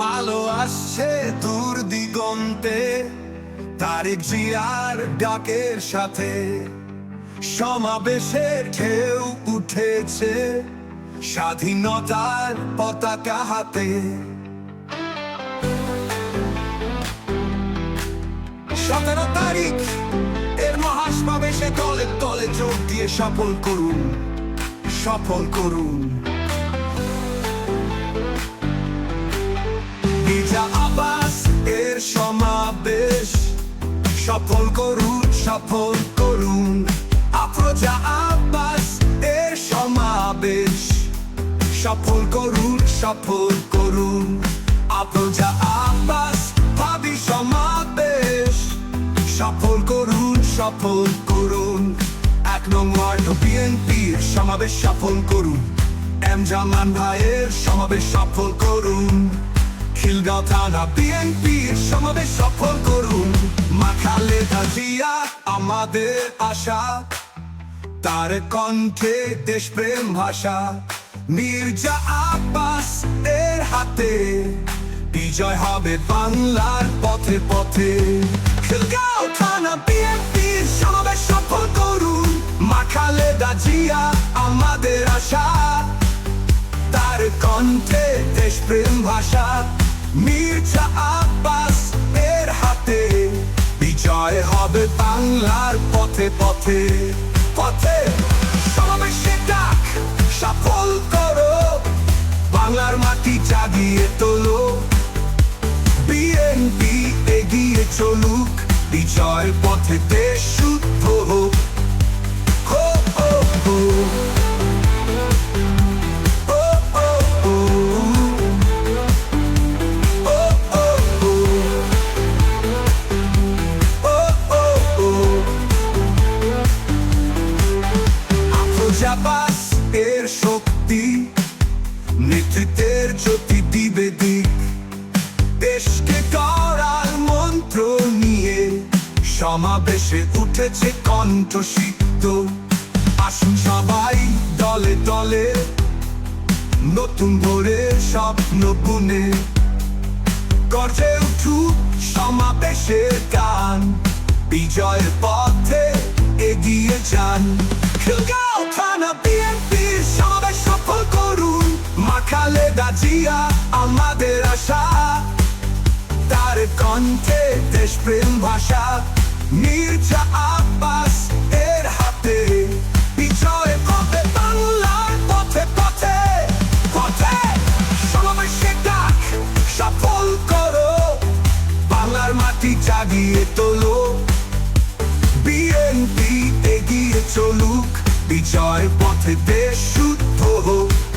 আলো আসছে দূর দিগন্তে। তারিক জিয়ার ডাকের সাথে। সমাবেশের ঢেউ উঠেছে স্বাধীনতার পতাকা হাতে। সতেরো তারিখ, এর মহাসমাবেশে দলে দলে যোগ দিয়ে সফল করুন সফল করুন। সফল করুন। আফরোজা সমাবেশ। সফল করুন সফল করুন। আফরোজা আব্বাস ভাবি সমাবেশ। সফল করুন সফল করুন। এক নং ওয়ার্ড বিএনপির সমাবেশ সফল করুন। এম জামান ভাইয়ের সমাবেশ সফল করুন। খিলগাঁও থানা বিএনপির সমাবেশ সফল করুন। মাখালে জিয়া, আমাদের আশা। তার কণ্ঠে দেশপ্রেম ভাষা। মির্জা আব্বাস এর হাতে বিজয় হবে বাংলার পথে পথে। খিলগাঁও থানা বিএনপির সমাবেশ সফল করুন। মাখালে জিয়া, আমাদের আশা। তার কণ্ঠে দেশপ্রেম ভাষা। মির্জা আব্বাস বাংলার পথে পথে পথে সমাবেশে ডাক, সফল করো। বাংলার মাটি জাগিয়ে তোলো। বিএনপি এগিয়ে চলুক, বিজয় পথে দেশ সমাবেশে উঠেছে কণ্ঠসিক্ত আসুন সবাই দলে দলে, নতুন ভোরের স্বপ্ন বুনে। গর্জে উঠুক সমাবেশের গান, বিজয়ের পথে এগিয়ে যান। খিলগাঁও থানা বিএনপির সফল করুন, মাখালে দাজিয়া আমাদের আশা। তার কণ্ঠে দেশপ্রেম ভাষা। মির্জা আব্বাস এর হাতে সফল করো। বাংলার মাটি জাগিয়ে তোলো। বিএনপি এগিয়ে চলুক, বিজয় পথে দেশ শুদ্ধ হোক।